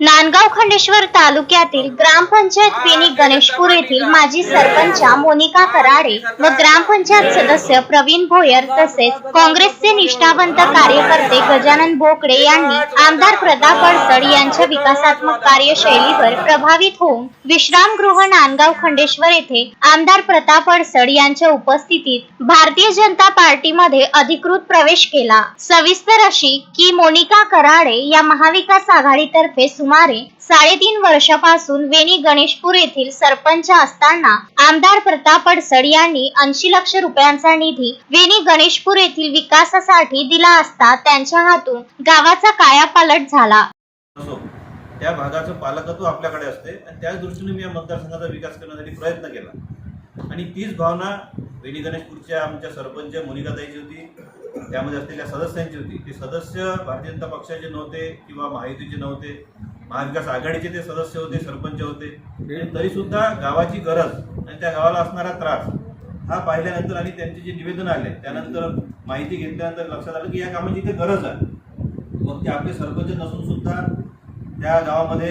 नांदगाव खंडेश्वर तालुक्यातील ग्रामपंचायत पेनी गणेशपूर येथील माजी सरपंच मोनिका कराडे व ग्रामपंचायत सदस्य प्रवीण भोयर तसेच काँग्रेसचे निष्ठावंत कार्यकर्ते गजानन बोकडे यांनी आमदार प्रताप अडसड यांच्या विकासात्मक कार्यशैलीवर प्रभावित होऊन विश्रामगृह नांदगाव खंडेश्वर येथे आमदार प्रताप अडसड यांच्या उपस्थितीत भारतीय जनता पार्टीमध्ये अधिकृत प्रवेश केला. सविस्तर अशी की मोनिका कराडे या महाविकास आघाडीतर्फे सुमारे साडेतीन वर्षापासून वेणी गणेशपूर येथील सरपंच असताना आमदार प्रताप अडसड यांनी ऐंशी लक्ष रुपयांचा निधी वेणी गणेशपूर येथील विकासासाठी दिला असता त्यांच्या हातून गावाचा कायापालट झाला. त्या भागाचं पालकत्व आपल्याकडे असते आणि त्याच दृष्टीने मी या मतदारसंघाचा विकास करण्यासाठी प्रयत्न केला. आणि तीच भावना वेणी गणेशपूरच्या आमच्या सरपंच मोनिकाताईची होती त्यामध्ये असलेल्या सदस्यांची होती. ते सदस्य भारतीय जनता पक्षाचे नव्हते किंवा महायुतीचे नव्हते. महाविकास आघाडीचे ते सदस्य होते सरपंच होते. तरी सुद्धा गावाची गरज आणि त्या गावाला असणारा त्रास हा पाहिल्यानंतर आणि त्यांचे जे निवेदन आले त्यानंतर माहिती घेतल्यानंतर लक्षात आलं की या कामाची इथे गरज आहे. मग ते आपले सरपंच नसून सुद्धा त्या गावामध्ये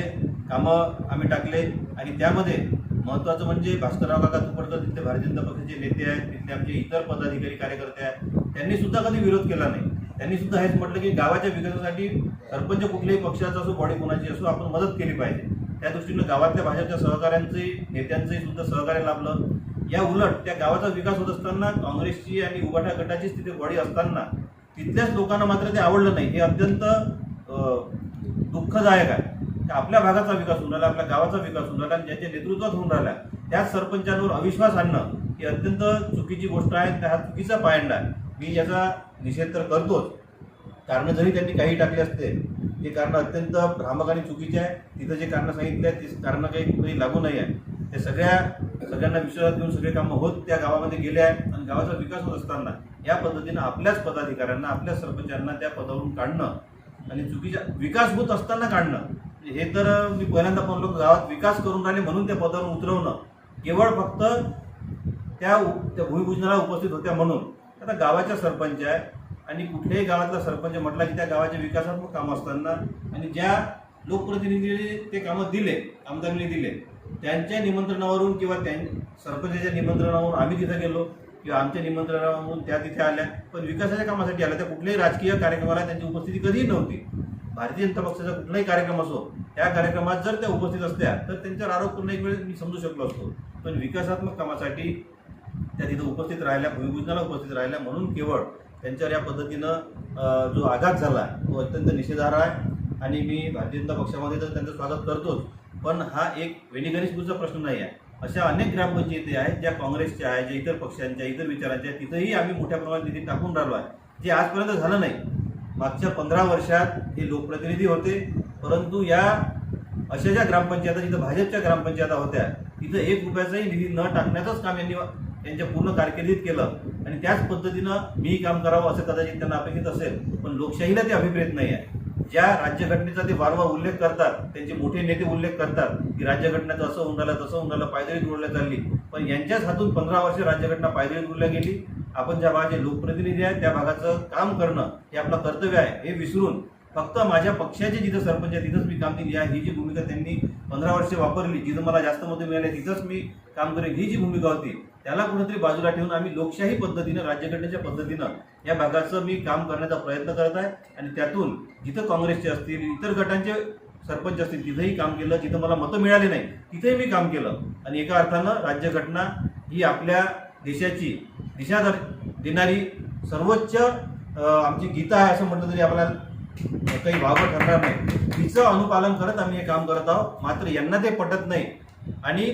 कामं आम्ही टाकले आणि त्यामध्ये महत्त्वाचं म्हणजे भास्करराव काका तुपडकर तिथले भारतीय जनता पक्षाचे नेते आहेत तिथले आमचे इतर पदाधिकारी कार्यकर्ते आहेत त्यांनी सुद्धा कधी विरोध केला नाही. त्यांनी सुद्धा हेच म्हटलं की गावाच्या विकासासाठी सरपंच कुठल्याही पक्षाचा असो बॉडी कोणाची असो आपण मदत केली पाहिजे. त्या दृष्टीनं गावातल्या भाजपच्या सहकाऱ्यांचंही नेत्यांचंही सुद्धा सहकार्य लाभलं. या उलट त्या गावाचा विकास होत असताना काँग्रेसची आणि उभाठा गटाचीच तिथे बॉडी असताना तिथल्याच लोकांना मात्र ते आवडलं नाही. हे अत्यंत दुःखदायक आहे. की आपल्या भागाचा विकास होऊन राहिला आपल्या गावाचा विकास होऊन राहिला आणि ज्याच्या नेतृत्वात होऊन राहिला त्याच सरपंचांवर अविश्वास आणणं ही अत्यंत चुकीची गोष्ट आहे त्या हा चुकीचा पायंडा आहे. मी याचा निषेध तर करतोच. कारणं जरी त्यांनी काही टाकले असते ते कारणं अत्यंत भ्रामक आणि चुकीचे आहे तिथं जे कारणं सांगितले आहेत ते कारणं काही कुठेही लागू नाही आहे. ते सगळ्या सगळ्यांना विश्वासात घेऊन सगळे कामं होत त्या गावामध्ये गेले आहेत आणि गावाचा विकास होत असताना या पद्धतीनं आपल्याच पदाधिकाऱ्यांना आपल्याच सरपंचांना त्या पदावरून काढणं आणि चुकीच्या विकास होत असताना काढणं. हे तर मी पहिल्यांदा पण लोक गावात विकास करून राहिले म्हणून त्या पदावरून उतरवणं. केवळ फक्त त्या त्या भूमिपूजनाला उपस्थित होत्या म्हणून. आता गावाच्या सरपंच आहे आणि कुठल्याही गावातला सरपंच म्हटला की त्या गावाच्या विकासात्मक कामं असताना आणि ज्या लोकप्रतिनिधीने ते कामं दिले आमदारांनी दिले त्यांच्या निमंत्रणावरून किंवा त्यां सरपंचाच्या निमंत्रणावरून आम्ही तिथं गेलो किंवा आमच्या निमंत्रणावरून त्या तिथे आल्या. पण विकासाच्या कामासाठी आल्या. त्या कुठल्याही राजकीय कार्यक्रमाला त्यांची उपस्थिती कधीही नव्हती. भारतीय जनता पक्षाचा कुठलाही कार्यक्रम असो त्या कार्यक्रमात जर त्या उपस्थित असत्या तर त्यांच्यावर आरोप पूर्ण एक वेळ मी समजू शकलो असतो. पण विकासात्मक कामासाठी त्या तिथं उपस्थित राहिल्या भूमिपूजनाला उपस्थित राहिल्या म्हणून केवळ त्यांच्यावर या पद्धतीनं जो आघात झाला तो अत्यंत निषेधार्ह आहे. आणि मी भारतीय जनता पक्षामध्ये तर त्यांचं स्वागत करतोच. पण हा एक वेणीगणेशपूरचा प्रश्न नाही आहे. अशा अनेक ग्रामपंचायती आहेत ज्या काँग्रेसच्या आहेत ज्या इतर पक्षांच्या इतर विचारांच्या आहेत, तिथंही आम्ही मोठ्या प्रमाणात निधी टाकून राहिलो आहे. जे आजपर्यंत झालं नाही. मागच्या पंधरा वर्षात हे लोकप्रतिनिधी होते. परंतु या अशा ज्या ग्रामपंचायत जिथं भाजपच्या ग्रामपंचायता होत्या तिथं एक रुपयाचाही निधी न टाकण्याचंच काम यांनी त्यांच्या पूर्ण कारकिर्दीत केलं. आणि त्याच पद्धतीनं मी काम करावं असं कदाचित त्यांना अपेक्षित असेल पण लोकशाहीला ते अभिप्रेत नाही आहे. ज्या राज्यघटनेचा ते वारंवार उल्लेख करतात त्यांचे मोठे नेते उल्लेख करतात की राज्यघटनेचं असं होऊन राहिलं तसं होऊन राहिलं पायदळी उडल्या चालली. पण यांच्याच हातून पंधरा वर्ष राज्यघटना पायदळी उडल्या गेली. आपण ज्या भागाचे लोकप्रतिनिधी आहेत त्या भागाचं काम करणं हे आपलं कर्तव्य आहे हे विसरून फक्त माझ्या पक्षाचे जिथं सरपंच आहे तिथंच मी काम केली. आहे ही जी भूमिका त्यांनी पंधरा वर्षे वापरली जिथं मला जास्त मतं मिळाले तिथंच मी काम करेन ही जी भूमिका होती त्याला कुठेतरी बाजूला ठेवून आम्ही लोकशाही पद्धतीनं राज्यघटनेच्या पद्धतीनं या भागाचं मी काम करण्याचा प्रयत्न करत आहे. आणि त्यातून जिथं काँग्रेसचे असतील इतर गटांचे सरपंच असतील तिथंही काम केलं जिथं मला मतं मिळाली नाही तिथेही मी काम केलं. आणि एका अर्थानं राज्यघटना ही आपल्या देशाची दिशा देणारी सर्वोच्च आमची गीता आहे असं म्हटलं तरी आपल्याला काही वावं ठरणार नाही. तिचं अनुपालन करत आम्ही हे काम करत आहोत. मात्र यांना ते पटत नाही. आणि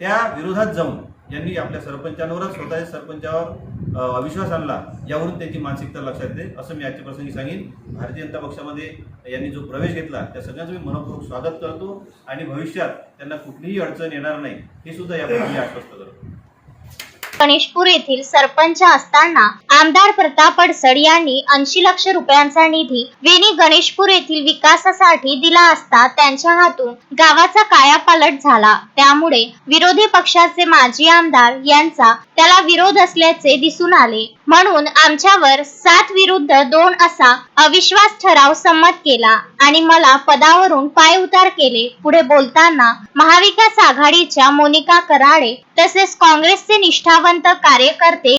त्या विरोधात जाऊन यांनी आपल्या सरपंचांवरच स्वतःच्या सरपंचावर अविश्वास आणला. यावरून त्यांची मानसिकता लक्षात येते. असं मी आजच्या प्रसंगी सांगेन. भारतीय जनता पक्षामध्ये यांनी जो प्रवेश घेतला त्या सगळ्यांचं मी मनपूर्वक स्वागत करतो. आणि भविष्यात त्यांना कुठलीही अडचण येणार नाही. हे सुद्धा याप्रमाणे आश्वस्त करतो. गणेशपूर येथील सरपंच असताना आमदार प्रताप अडसड यांनी ऐंशी लक्ष रुपयांचा निधी वेणी गणेशपूर येथील विकासासाठी दिला असता त्यांच्या हातून गावाचा कायापालट झाला. त्यामुळे विरोधी पक्षाचे माजी आमदार यांचा त्याला विरोध असल्याचे दिसून आले. म्हणून आमच्यावर सात विरुद्ध दोन असा अविश्वास ठराव संमत केला आणि मला पदावरून पाय उतार केले. पुढे बोलताना महाविकास आघाडीच्या मोनिका कराडे तसेच काँग्रेसचे निष्ठावंत कार्यकर्ते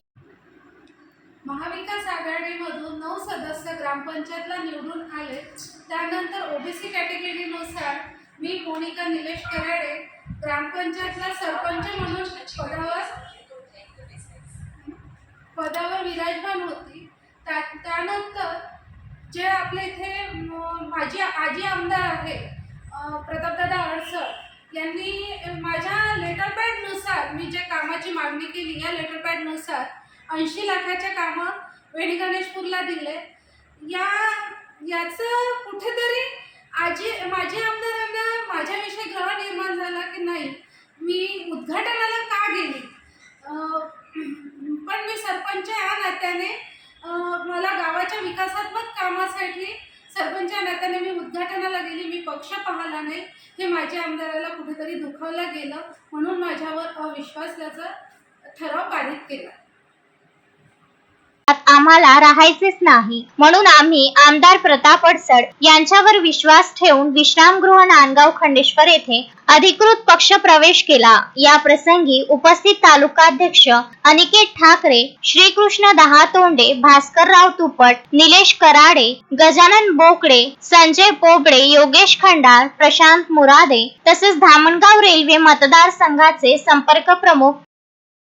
महाविकास आघाडीमधून नऊ सदस्य ग्रामपंचायतला निवडून आले. त्यानंतर ओबीसी कॅटेगरीनुसार मी मोनिका निलेश कराडे ग्रामपंचायतला सरपंच म्हणून पदावर पदावर विराजमान होती. त्या त्यानंतर जे आपले इथे माझी आजी आमदार आहे प्रतापदादा अडसर यांनी माझ्या लेटर पॅडनुसार मी जे कामाची मागणी केली या लेटर पॅडनुसार ऐंशी लाखाचे कामं वेणी गणेशपूरला दिले. या याचं कुठेतरी आजी माझ्या आमदारांना माझ्याविषयी ग्रह निर्माण झाला की नाही मी उद्घाटन का गेली अं, पण मी सरपंच या नात्याने अं, मला गावाच्या विकासात्मक कामासाठी सरपंच नात्याने मी उद्घाटनाला गेली मी पक्ष पाहिला नाही. हे माझ्या आमदाराला कुठेतरी दुखावलं गेलं. म्हणून माझ्यावर अविश्वासाचा ठराव पारित केला. आम्हाला राहायचेच नाही. म्हणून आम्ही आमदार प्रताप अडसड यांच्यावर विश्वास ठेवून विश्रामगृह नांदगाव खंडेश्वर येथे अधिकृत पक्ष प्रवेश केला. या प्रसंगी उपस्थित तालुकाध्यक्ष अनिकेत ठाकरे श्रीकृष्ण दहा तोंडे भास्करराव तुपट निलेश कराडे गजानन बोकडे संजय पोबडे योगेश खंडाळ प्रशांत मुरादे तसेच धामणगाव रेल्वे मतदारसंघाचे संपर्क प्रमुख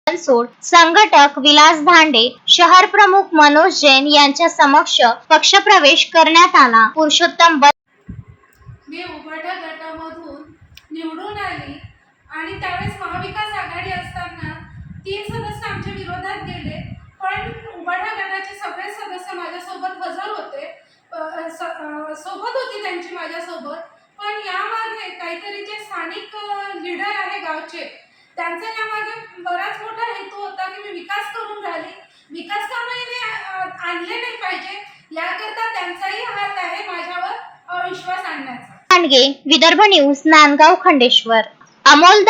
सोड संघटक विलास धांडे शहर प्रमुख मनोज जैन यांच्या समक्ष पक्षप्रवेश करण्यात आला. पुरुषोत्तम मी उभाटा गटामधून निवडून आली आणि त्यावेळेस महाविकास आघाडी असताना तीन सदस्य आमच्या विरोधात गेले. पण उभाटा गटाचे सगळे सदस्य माझ्यासोबत हजर होते. सोबत होती त्यांची माझ्यासोबत. पण यामागे काहीतरी जे स्थानिक लीडर आहे गावचे त्यांचा यामागे बराच मोठा हेतू होता की मी विकास करून राहिली. विकास कामही आणले नाही पाहिजे. याकरता त्यांचाही हात आहे माझ्यावर अविश्वास आणण्याचा. खांडगे विदर्भ न्यूज नांदगाव खंडेश्वर. अमोल